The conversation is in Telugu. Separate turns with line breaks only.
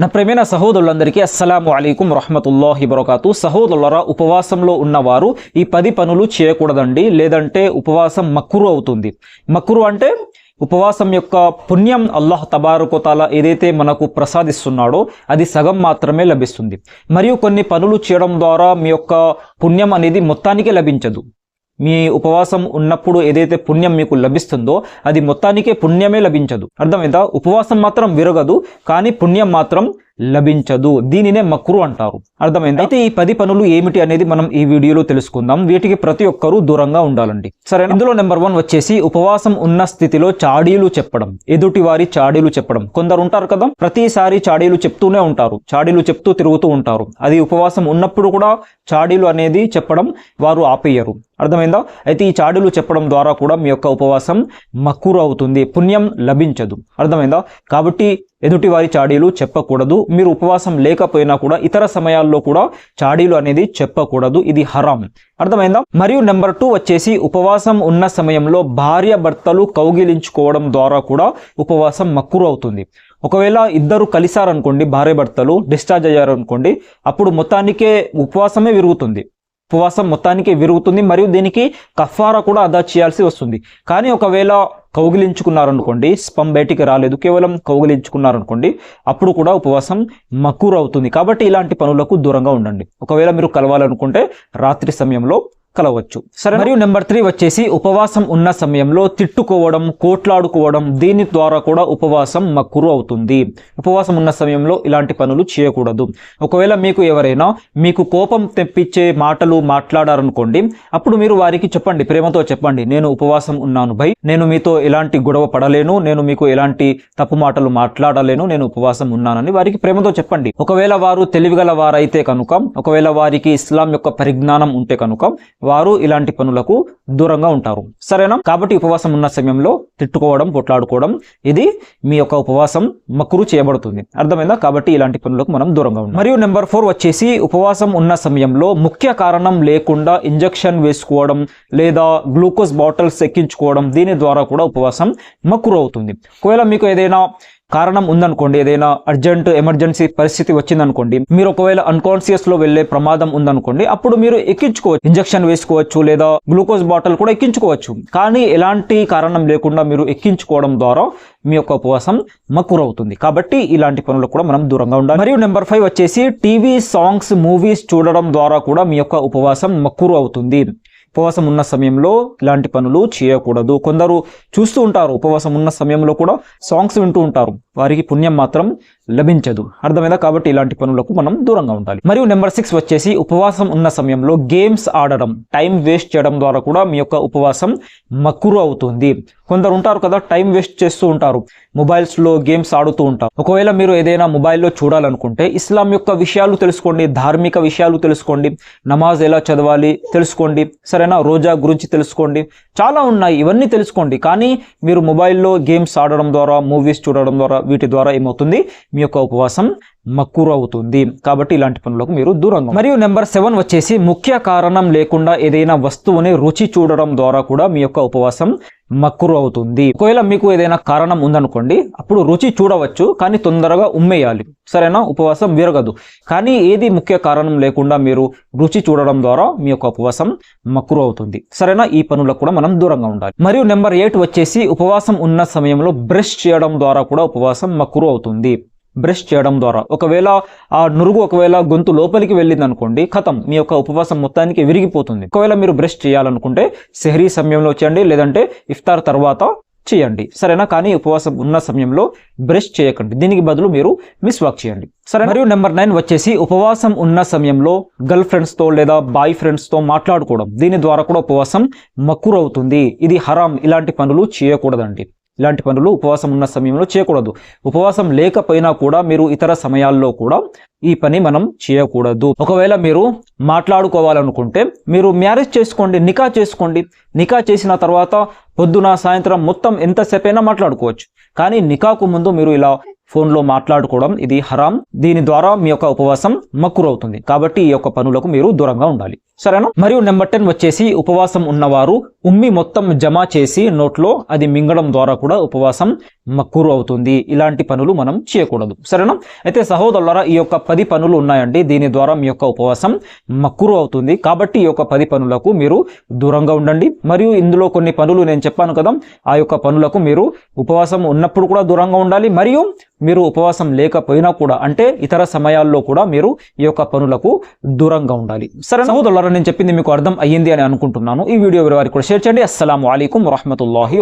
నా ప్రేమైన సహోదరులందరికీ అస్సలం అలైకుం రహమతుల్లాహి బరకాతు. సహోదరులరా ఉపవాసంలో ఉన్నవారు ఈ పది పనులు చేయకూడదండి. లేదంటే ఉపవాసం మక్కురు అవుతుంది. మక్కురు అంటే ఉపవాసం యొక్క పుణ్యం అల్లాహ్ తబారుకోతాల ఏదైతే మనకు ప్రసాదిస్తున్నాడో అది సగం మాత్రమే లభిస్తుంది. మరియు కొన్ని పనులు చేయడం ద్వారా మీ యొక్క పుణ్యం అనేది మొత్తానికి లభించదు. మీ ఉపవాసం ఉన్నప్పుడు ఏదైతే పుణ్యం మీకు లభిస్తుందో అది మొత్తానికే పుణ్యమే లభించదు. అర్థమైందా? ఉపవాసం మాత్రం విరగదు కానీ పుణ్యం మాత్రం లభించదు. దీనినే మక్రు అంటారు. అర్థమైంది? అయితే ఈ పది పనులు ఏమిటి అనేది మనం ఈ వీడియోలో తెలుసుకుందాం. వీటికి ప్రతి ఒక్కరూ దూరంగా ఉండాలండి. సరే ఇందులో నెంబర్ వన్ వచ్చేసి ఉపవాసం ఉన్న స్థితిలో చాడీలు చెప్పడం. ఎదుటి వారి చాడీలు చెప్పడం. కొందరు ఉంటారు కదా? ప్రతిసారి చాడీలు చెప్తూనే ఉంటారు. చాడీలు చెప్తూ తిరుగుతూ ఉంటారు. అది ఉపవాసం ఉన్నప్పుడు కూడా చాడీలు అనేది చెప్పడం వారు ఆపేయరు. అర్థమైందా? అయితే ఈ చాడీలు చెప్పడం ద్వారా కూడా మీ యొక్క ఉపవాసం మక్కురు అవుతుంది పుణ్యం లభించదు. అర్థమైందా? కాబట్టి ఎదుటి వారి చాడీలు చెప్పకూడదు. మీరు ఉపవాసం లేకపోయినా కూడా ఇతర సమయాల్లో కూడా చాడీలు అనేది చెప్పకూడదు. ఇది హరాం. అర్థమైందా? మరియు నెంబర్ టూ వచ్చేసి ఉపవాసం ఉన్న సమయంలో భార్య భర్తలు కౌగిలించుకోవడం ద్వారా కూడా ఉపవాసం మక్కురు అవుతుంది ఒకవేళ ఇద్దరు కలిసారనుకోండి భార్య భర్తలు డిశ్చార్జ్ అయ్యారనుకోండి అప్పుడు మొత్తానికే ఉపవాసమే విరుగుతుంది. ఉపవాసం మొత్తానికి విరుగుతుంది మరియు దీనికి కఫారా కూడా అదా చేయాల్సి వస్తుంది. కానీ ఒకవేళ కౌగిలించుకున్నారనుకోండి స్పం బయటికి రాలేదు కేవలం కౌగిలించుకున్నారనుకోండి అప్పుడు కూడా ఉపవాసం మక్కురు అవుతుంది కాబట్టి ఇలాంటి పనులకు దూరంగా ఉండండి. ఒకవేళ మీరు కలవాలనుకుంటే రాత్రి సమయంలో కలవచ్చు. సరే మరియు నెంబర్ త్రీ వచ్చేసి ఉపవాసం ఉన్న సమయంలో తిట్టుకోవడం కోట్లాడుకోవడం దీని ద్వారా కూడా ఉపవాసం మక్కురు అవుతుంది. ఉపవాసం ఉన్న సమయంలో ఇలాంటి పనులు చేయకూడదు. ఒకవేళ మీకు ఎవరైనా మీకు కోపం తెప్పించే మాటలు మాట్లాడారనుకోండి అప్పుడు మీరు వారికి చెప్పండి ప్రేమతో చెప్పండి నేను ఉపవాసం ఉన్నాను భయ్ నేను మీతో ఎలాంటి గొడవ పడలేను నేను మీకు ఎలాంటి తప్పు మాటలు మాట్లాడలేను నేను ఉపవాసం ఉన్నానని వారికి ప్రేమతో చెప్పండి. ఒకవేళ వారు తెలివిగల వారైతే కనుక ఒకవేళ వారికి ఇస్లాం యొక్క పరిజ్ఞానం ఉంటే కనుక వారు ఇలాంటి పనులకు దూరంగా ఉంటారు. సరేనా? కాబట్టి ఉపవాసం ఉన్న సమయంలో తిట్టుకోవడం పొట్లాడుకోవడం ఇది మీ యొక్క ఉపవాసం మక్కురు చేయబడుతుంది. అర్థమైందా? కాబట్టి ఇలాంటి పనులకు మనం దూరంగా ఉంటాం మరియు నెంబర్ ఫోర్ వచ్చేసి ఉపవాసం ఉన్న సమయంలో ముఖ్య కారణం లేకుండా ఇంజెక్షన్ వేసుకోవడం లేదా గ్లూకోజ్ బాటిల్స్ ఎక్కించుకోవడం దీని ద్వారా కూడా ఉపవాసం మక్కురు అవుతుంది ఒకవేళ మీకు ఏదైనా కారణం ఉందనుకోండి ఏదైనా అర్జెంట్ ఎమర్జెన్సీ పరిస్థితి వచ్చిందనుకోండి మీరు ఒకవేళ అన్కాన్షియస్లో వెళ్ళే ప్రమాదం ఉందనుకోండి అప్పుడు మీరు ఎక్కించుకోవచ్చు ఇంజెక్షన్ వేసుకోవచ్చు లేదా గ్లూకోజ్ బాటిల్ కూడా ఎక్కించుకోవచ్చు. కానీ ఎలాంటి కారణం లేకుండా మీరు ఎక్కించుకోవడం ద్వారా మీ యొక్క ఉపవాసం మక్కురవుతుంది కాబట్టి ఇలాంటి పనులు కూడా మనం దూరంగా ఉండాలి. మరియు నెంబర్ ఫైవ్ వచ్చేసి టీవీ సాంగ్స్ మూవీస్ చూడడం ద్వారా కూడా మీ యొక్క ఉపవాసం మక్కురు అవుతుంది ఉపవాసం ఉన్న సమయంలో ఇలాంటి పనులు చేయకూడదు. కొందరు చూస్తూ ఉంటారు ఉపవాసం ఉన్న సమయంలో కూడా సాంగ్స్ వింటూ ఉంటారు. వారికి పుణ్యం మాత్రం లభించదు. అర్థమైందా? కాబట్టి ఇలాంటి పనులకు మనం దూరంగా ఉండాలి. మరియు నెంబర్ సిక్స్ వచ్చేసి ఉపవాసం ఉన్న సమయంలో గేమ్స్ ఆడడం టైం వేస్ట్ చేయడం ద్వారా కూడా మీ యొక్క ఉపవాసం మక్కురు అవుతుంది. కొందరు ఉంటారు కదా టైం వేస్ట్ చేస్తూ ఉంటారు. మొబైల్స్లో గేమ్స్ ఆడుతూ ఉంటారు. ఒకవేళ మీరు ఏదైనా మొబైల్లో చూడాలనుకుంటే ఇస్లాం యొక్క విషయాలు తెలుసుకోండి ధార్మిక విషయాలు తెలుసుకోండి నమాజ్ ఎలా చదవాలి తెలుసుకోండి సరేనా? రోజా గురించి తెలుసుకోండి. చాలా ఉన్నాయి ఇవన్నీ తెలుసుకోండి. కానీ మీరు మొబైల్లో గేమ్స్ ఆడడం ద్వారా మూవీస్ చూడడం ద్వారా వీటి ద్వారా ఏమవుతుంది? మీ యొక్క ఉపవాసం మక్కురవుతుంది కాబట్టి ఇలాంటి పనులకు మీరు దూరంగా మరియు నెంబర్ సెవెన్ వచ్చేసి ముఖ్య కారణం లేకుండా ఏదైనా వస్తువుని రుచి చూడడం ద్వారా కూడా మీ యొక్క ఉపవాసం మక్కురు అవుతుంది. ఒకవేళ మీకు ఏదైనా కారణం ఉందనుకోండి అప్పుడు రుచి చూడవచ్చు కానీ తొందరగా ఉమ్మేయాలి. సరేనా? ఉపవాసం విరగదు. కానీ ఏది ముఖ్య కారణం లేకుండా మీరు రుచి చూడడం ద్వారా మీ యొక్క ఉపవాసం మక్కురు అవుతుంది. సరేనా? ఈ పనులకు కూడా మనం దూరంగా ఉండాలి. మరియు నెంబర్ ఎయిట్ వచ్చేసి ఉపవాసం ఉన్న సమయంలో బ్రష్ చేయడం ద్వారా కూడా ఉపవాసం మక్కురు అవుతుంది. బ్రష్ చేయడం ద్వారా. ఒకవేళ ఆ నురుగు ఒకవేళ గొంతు లోపలికి వెళ్ళింది అనుకోండి ఖతం మీ యొక్క ఉపవాసం మొత్తానికి విరిగిపోతుంది. ఒకవేళ మీరు బ్రష్ చేయాలనుకుంటే సెహరీ సమయంలో చేయండి లేదంటే ఇఫ్తార్ తర్వాత చేయండి. సరేనా? కానీ ఉపవాసం ఉన్న సమయంలో బ్రష్ చేయకండి. దీనికి బదులు మీరు మిస్వాక్ చేయండి. సరే మరియు నెంబర్ నైన్ వచ్చేసి ఉపవాసం ఉన్న సమయంలో గర్ల్ ఫ్రెండ్స్తో లేదా బాయ్ ఫ్రెండ్స్తో మాట్లాడుకోవడం. దీని ద్వారా కూడా ఉపవాసం మక్కురవుతుంది. ఇది హరాం. ఇలాంటి పనులు చేయకూడదండి. ఇలాంటి పనులు ఉపవాసం ఉన్న సమయంలో చేయకూడదు. ఉపవాసం లేకపోయినా కూడా మీరు ఇతర సమయాల్లో కూడా ఈ పని మనం చేయకూడదు. ఒకవేళ మీరు మాట్లాడుకోవాలనుకుంటే మీరు మ్యారేజ్ చేసుకోండి నికా చేసుకోండి. నికా చేసిన తర్వాత పొద్దున సాయంత్రం మొత్తం ఎంతసేపైనా మాట్లాడుకోవచ్చు. కానీ నికాకు ముందు మీరు ఇలా ఫోన్లో మాట్లాడుకోవడం ఇది హరాం. దీని ద్వారా మీ యొక్క ఉపవాసం మక్కురవుతుంది కాబట్టి ఈ యొక్క పనులకు మీరు దూరంగా ఉండాలి. సరేనా? మరియు నెంబర్ టెన్ వచ్చేసి ఉపవాసం ఉన్నవారు ఉమ్మి మొత్తం జమ చేసి నోట్లో అది మింగడం ద్వారా కూడా ఉపవాసం మక్కురు అవుతుంది ఇలాంటి పనులు మనం చేయకూడదు. సరేనా? అయితే సహోదరులరా ఈ యొక్క పది పనులు ఉన్నాయండి. దీని ద్వారా మీ యొక్క ఉపవాసం మక్కురు అవుతుంది కాబట్టి ఈ యొక్క పది పనులకు మీరు దూరంగా ఉండండి. మరియు ఇందులో కొన్ని పనులు నేను చెప్పాను కదా ఆ యొక్క పనులకు మీరు ఉపవాసం ఉన్నప్పుడు కూడా దూరంగా ఉండాలి. మరియు మీరు ఉపవాసం లేకపోయినా కూడా అంటే ఇతర సమయాల్లో కూడా మీరు ఈ యొక్క పనులకు దూరంగా ఉండాలి. సరే సహోదరులారా నేను చెప్పింది మీకు అర్థం అయ్యింది అని అనుకుంటున్నాను. ఈ వీడియో వారికి కూడా షేర్ చేయండి. అస్సలం అయికం వరహమతుల్లాహి